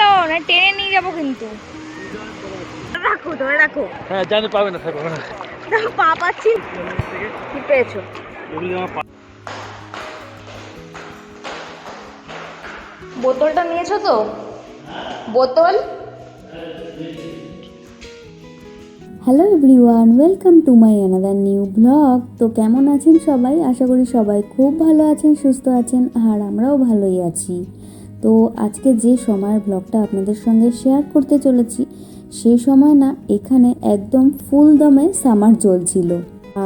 না টেনে নিয়ে যাব কিন্তু। রাখো ধরে রাখো। হ্যাঁ জানি পাবে না থাকবে না পা পাচ্ছি। কি পেয়েছ? বোতলটা নিয়েছো তো? বোতল? Hello everyone welcome to my another new blog তো কেমন আছেন সবাই? আশা করি সবাই খুব ভালো আছেন সুস্থ আছেন আর আমরাও ভালোই আছি। তো আজকে যে সময়ের ব্লগটা আপনাদের সঙ্গে শেয়ার করতে চলেছি সেই সময় না এখানে একদম ফুল দমে সামার চলছিল।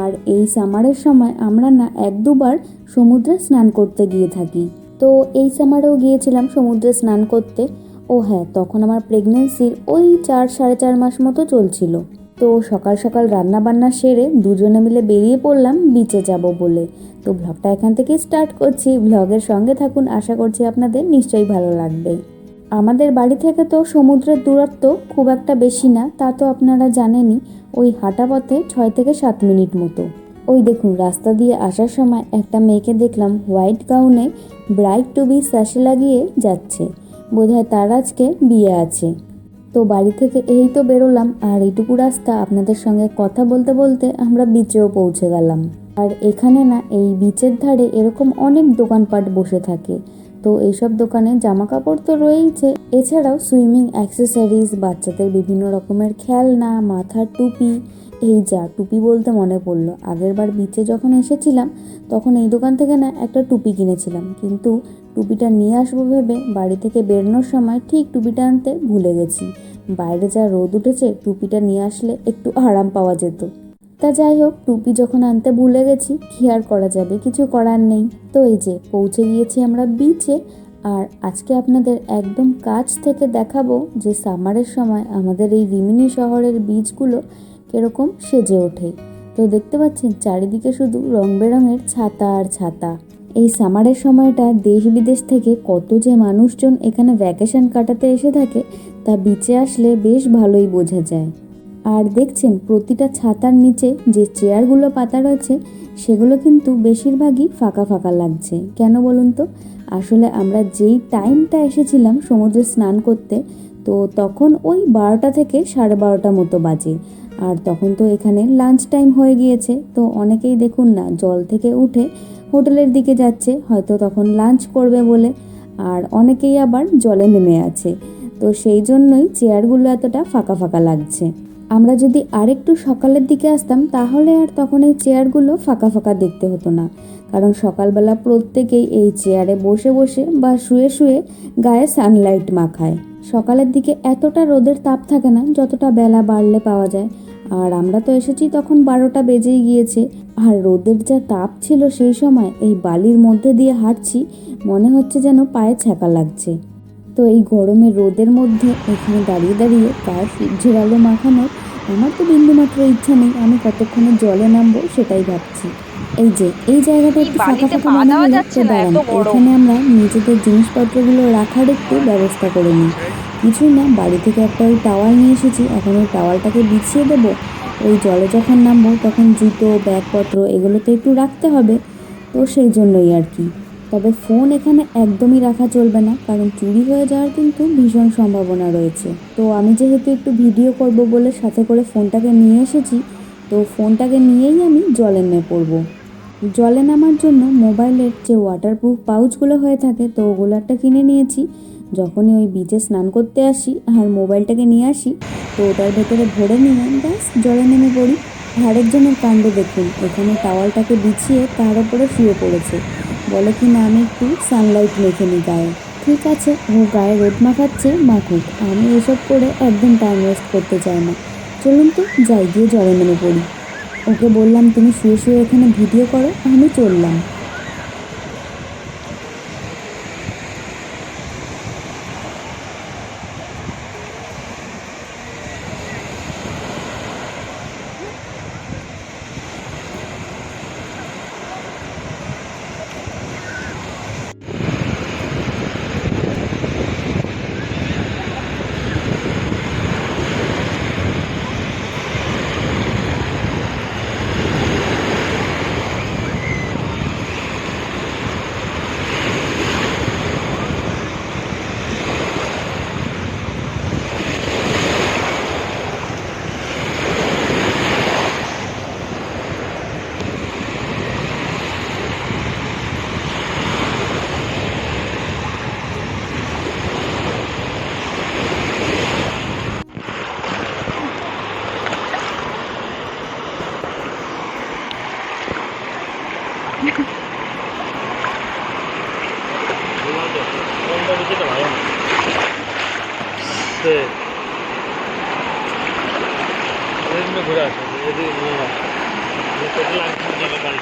আর এই সামারের সময় আমরা না এক দুবার সমুদ্রে স্নান করতে গিয়ে থাকি। তো এই সামারেও গিয়েছিলাম সমুদ্রে স্নান করতে। ও হ্যাঁ তখন আমার প্রেগনেন্সির ওই চার সাড়ে চার মাস মতো চলছিল। তো সকাল সকাল রান্না বান্না সেরে দুজনে মিলে বেরিয়ে পড়লাম বিচে যাব বলে। তো ব্লগটা এখান থেকে স্টার্ট করছি। ব্লগের সঙ্গে থাকুন, আশা করছি আপনাদের নিশ্চয়ই ভালো লাগবে। আমাদের বাড়ি থেকে তো সমুদ্রের দূরত্ব খুব একটা বেশি না, তা তো আপনারা জানেনই, ওই হাঁটা পথে ছয় থেকে সাত মিনিট মতো। ওই দেখুন, রাস্তা দিয়ে আসার সময় একটা মেয়েকে দেখলাম হোয়াইট গাউনে ব্রাইট টু বি স্যাশে লাগিয়ে যাচ্ছে। বোধহয় তার আজকে বিয়ে আছে। তো বাড়ি থেকে এই তো বেরোলাম, আর এইটুকু রাস্তা আপনাদের সঙ্গে কথা বলতে বলতে আমরা বিচেও পৌঁছে গেলাম। আর এখানে না, এই বিচের ধারে এরকম অনেক দোকানপাট বসে থাকে। তো এইসব দোকানে জামা কাপড় তো রয়েইছে। এছাড়াও সুইমিং অ্যাক্সেসরিজ বাচ্চাদের বিভিন্ন রকমের খেলনা, মাথার টুপি, এই যা, টুপি বলতে মনে পড়ল। আগেরবার বিচে যখন এসেছিলাম, তখন এই দোকান থেকে না একটা টুপি কিনেছিলাম। কিন্তু টুপিটা নিয়ে আসব ভেবে বাড়ি থেকে বেরোনোর সময় ঠিক টুপিটা আনতে ভুলে গেছি। বাইরে যা রোদ উঠেছে, টুপিটা নিয়ে আসলে একটু আরাম পাওয়া যেত। তা যাই হোক, টুপি যখন আনতে ভুলে গেছি, কি আর করা যাবে? কিছু করার নেই। তো এই যে, পৌঁছে গিয়েছি আমরা বিচে আর আজকে আপনাদের একদম কাছ থেকে দেখাবো যে সামারের সময় আমাদের এই রিমিনি শহরের বীজগুলো কীরকম সেজে ওঠে। তো দেখতে পাচ্ছেন, চারিদিকে শুধু রং বেরঙের ছাতা আর ছাতা। এই সামারের সময়টা দেশ বিদেশ থেকে কত যে মানুষজন এখানে ভ্যাকেশন কাটাতে এসে থাকে, তা বিচে আসলে বেশ ভালোই বোঝা যায়। আর দেখছেন, প্রতিটা ছাতার নিচে যে চেয়ারগুলো পাতা রয়েছে, সেগুলো কিন্তু বেশিরভাগই ফাঁকা ফাঁকা লাগছে। কেন বলুন তো? আসলে আমরা যেই টাইমটা এসেছিলাম সমুদ্রে স্নান করতে, তো তখন ওই বারোটা থেকে সাড়ে বারোটা মতো বাজে। আর তখন তো এখানে লাঞ্চ টাইম হয়ে গিয়েছে, তো অনেকেই দেখুন না, জল থেকে উঠে হোটেলের দিকে যাচ্ছে, হয়তো তখন লাঞ্চ করবে বলে, আর অনেকেই আবার জলে নেমে আছে। তো সেই জন্যই চেয়ারগুলো এতটা ফাঁকা ফাঁকা লাগছে। আমরা যদি আরেকটু সকালের দিকে আসতাম, তাহলে আর তখন এই চেয়ারগুলো ফাঁকা ফাঁকা দেখতে হতো না। কারণ সকালবেলা প্রত্যেকেই এই চেয়ারে বসে বসে বা শুয়ে শুয়ে গায়ে সানলাইট মাখায়। সকালের দিকে এতটা রোদের তাপ থাকে না যতটা বেলা বাড়লে পাওয়া যায়। আর আমরা তো এসেছি তখন বারোটা বেজেই গিয়েছে। আর রোদের যা তাপ ছিল সেই সময় এই বালির মধ্যে দিয়ে হাঁটছি মনে হচ্ছে যেন পায়ে ছ্যাঁকা লাগছে। তো এই গরমে রোদের মধ্যে এখানে দাঁড়িয়ে দাঁড়িয়ে পায়ে সূর্যের আলো মাখানোর আমার তো বিন্দুমাত্র ইচ্ছা নেই আমি কতক্ষণে জলে নামবো সেটাই ভাবছি। এই যে এই জায়গাটা একটু ফাঁকা ফাঁকা মনে এত দাঁড়ান। এখানে আমরা নিজেদের জিনিসপত্রগুলো রাখার একটু ব্যবস্থা করে নিই। কিছুই না, বাড়ি থেকে একটা ওই টাওয়াল নিয়ে এসেছি। এখন ওই টাওয়ালটাকে বিছিয়ে দেবো। ওই জলে যখন নামবো, তখন জুতো, ব্যাগপত্র এগুলো তো একটু রাখতে হবে। তো সেই জন্যই আর কি। তবে ফোন এখানে একদমই রাখা চলবে না, কারণ চুরি হয়ে যাওয়ার কিন্তু ভীষণ সম্ভাবনা রয়েছে। তো আমি যেহেতু একটু ভিডিও করব বলে সাথে করে ফোনটাকে নিয়ে এসেছি, তো ফোনটাকে নিয়েই আমি জলে নেমে পড়ব। জলে নামার জন্য মোবাইলের যে ওয়াটারপ্রুফ পাউচগুলো হয়ে থাকে, তো ওগুলো একটা কিনে নিয়েছি। যখনই ওই বিচে স্নান করতে আসি আর মোবাইলটাকে নিয়ে আসি, তো ওটার ভেতরে ভরে নিয়ে ব্যাস জলে নেমে পড়ি। আরেকজনের কাণ্ড দেখুন, এখানে টাওয়ালটাকে বিছিয়ে তার উপরে শুয়ে পড়েছে। বলে কি না, আমি একটু সানলাইট মেখে নিই গায়ে। ঠিক আছে, ও গায়ে রোদ মাখাচ্ছে, মাখুক। আমি এসব করে একদম টাইম ওয়েস্ট করতে চাই না। চলুন তো, যাই গিয়ে জলে নেমে পড়ি। ওকে বললাম, তুমি শুয়ে শুয়ে এখানে ভিডিও করো, আমি চললাম। সে এদিকে ঘুরে আসে এদিকে নিয়ে না পেটে লাগছে যাবে বাড়ি।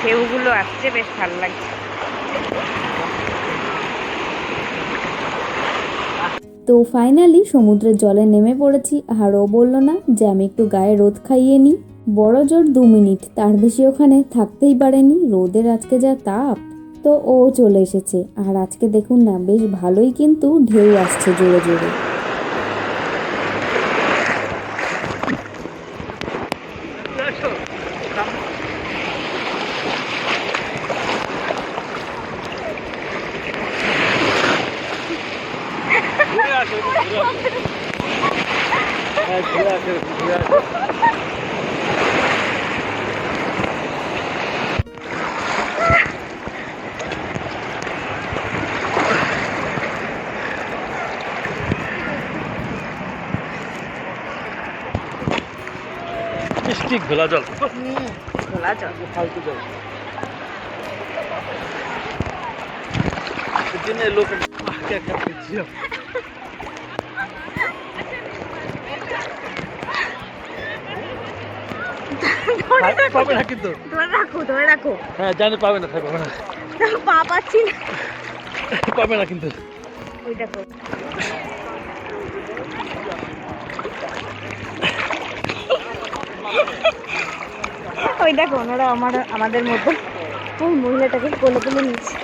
ঢেউগুলো আসছে বেশ ভালো লাগছে। তো ফাইনালি সমুদ্রের জলে নেমে পড়েছি আর ও বলল না যে আমি একটু গায়ে রোদ খাইয়ে নিই। বড় জোর দু মিনিট তার বেশি ওখানে থাকতেই পারেনি। রোদের আজকে যা তাপ। তো ও চলে এসেছে। আর আজকে দেখুন না, বেশ ভালোই কিন্তু ঢেউ আসছে জোরে জোরে ঘুরে আসে ঘুরে আসে হ্যাঁ ঘুরে আসে ঘুরে আসে মিষ্টি ঘোলা জল? হুম জল। ফালতু জল। জন্য লোক মাকে একটা দিচ্ছিল পাবে না কিন্তু। ধরে রাখো ধরে রাখো। হ্যাঁ জানি পাবে না তাই পাবে না। পা পাচ্ছি না। পাবে না কিন্তু। ওই দেখো। ওই দেখো ওনারা আমার আমাদের মতো ওই মহিলাটাকে কোলে তুলে নিচ্ছে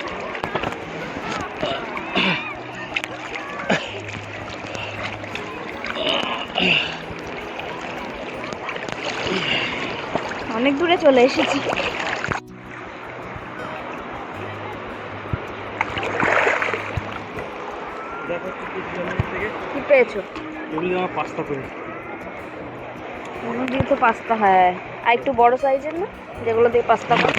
অনেক দূরে চলে এসেছি। কি পেয়েছ? এগুলি আমার পাস্তা করে। তো পাস্তা হয়। আর একটু বড় সাইজের না যেগুলো দিয়ে পাস্তা করে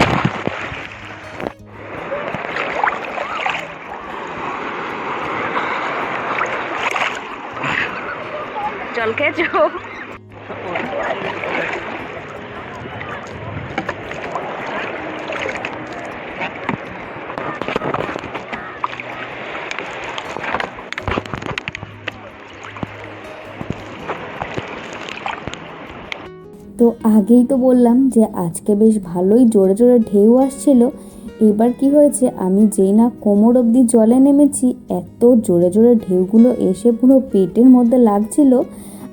জল খেয়েছো? তো আগেই তো বললাম যে আজকে বেশ ভালোই জোরে জোরে ঢেউ আসছিল। এবার কি হয়েছে? আমি যেই না কোমর অবধি জলে নেমেছি, এত জোরে জোরে ঢেউগুলো এসে পুরো পেটের মধ্যে লাগছিল,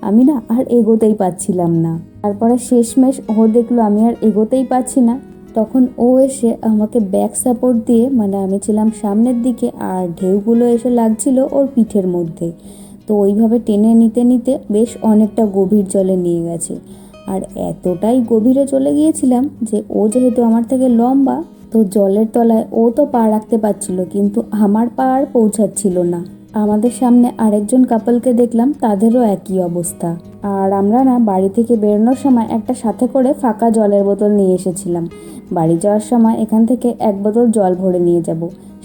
আমি না আর এগোতেই পাচ্ছিলাম না। তারপরে শেষমেশ ও দেখল আমি আর এগোতেই পাচ্ছি না। তখন ও এসে আমাকে ব্যাক সাপোর্ট দিয়ে মানে আমি ছিলাম সামনের দিকে, আর ঢেউগুলো এসে লাগছিল ওর পিঠের মধ্যে। তো ওইভাবে টেনে নিতে নিতে বেশ অনেকটা গভীর জলে নিয়ে গেছে। আর এতটাই গভীরে চলে গিয়েছিলাম যে ও যেহেতু আমার থেকে লম্বা, তো জলের তলায় ও তো পা রাখতে পারছিল, কিন্তু আমার পা আর পৌঁছাচ্ছিল না। আমাদের সামনে আরেকজন কাপলকে দেখলাম, তাদেরও একই অবস্থা। আর আমরা না বাড়ি থেকে বেরোনোর সময় একটা সাথে করে ফাঁকা জলের বোতল নিয়ে এসেছিলাম। বাড়ি যাওয়ার সময় এখান থেকে এক বোতল জল ভরে নিয়ে যাব।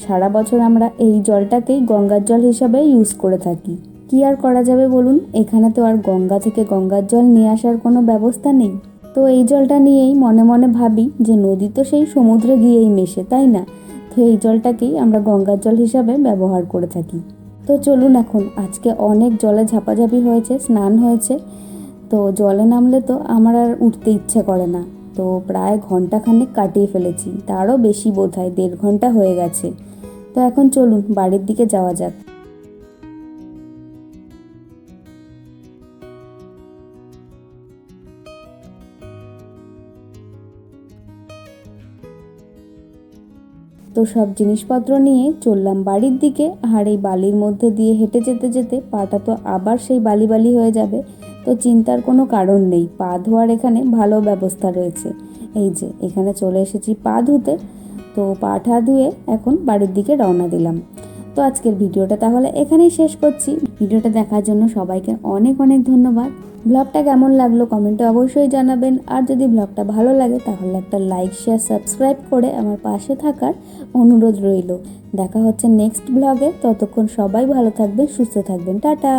সারা বছর আমরা এই জলটাকেই গঙ্গার জল হিসাবে ইউজ করে থাকি। কি আর করা যাবে বলুন? এখানে তো আর গঙ্গা থেকে গঙ্গার জল নিয়ে আসার কোনো ব্যবস্থা নেই। তো এই জলটা নিয়েই মনে মনে ভাবি যে নদী তো সেই সমুদ্রে গিয়েই মেশে, তাই না? তো এই জলটাকেই আমরা গঙ্গার জল হিসাবে ব্যবহার করে থাকি। তো চলুন এখন, আজকে অনেক জলে ঝাপাঝাপি হয়েছে, স্নান হয়েছে। তো জলে নামলে তো আমার আর উঠতে ইচ্ছে করে না। তো প্রায় ঘন্টাখানেক কাটিয়ে ফেলেছি, তারও বেশি বোধ হয় দেড় ঘণ্টা হয়ে গেছে। তো এখন চলুন, বাড়ির দিকে যাওয়া যাক। তো সব জিনিসপত্র নিয়ে চললাম বাড়ির দিকে। আর এই বালির মধ্যে দিয়ে হেঁটে যেতে যেতে পাটা তো আবার সেই বালি বালি হয়ে যাবে। তো চিন্তার কোনো কারণ নেই, পা ধোয়ার এখানে ভালো ব্যবস্থা রয়েছে। এই যে, এখানে চলে এসেছি পা ধুতে। তো পা ঠা ধুয়ে এখন বাড়ির দিকে রওনা দিলাম। তো আজকের ভিডিওটা তাহলে এখানেই শেষ করছি। ভিডিওটা দেখার জন্য সবাইকে অনেক অনেক ধন্যবাদ। ব্লগটা কেমন লাগল কমেন্টে অবশ্যই জানাবেন। আর যদি ব্লগটা ভালো লাগে তাহলে একটা লাইক শেয়ার সাবস্ক্রাইব করে আমার পাশে থাকার অনুরোধ রইল। দেখা হচ্ছে নেক্সট ব্লগে ততক্ষণ সবাই ভালো থাকবেন, সুস্থ থাকবেন। টাটা!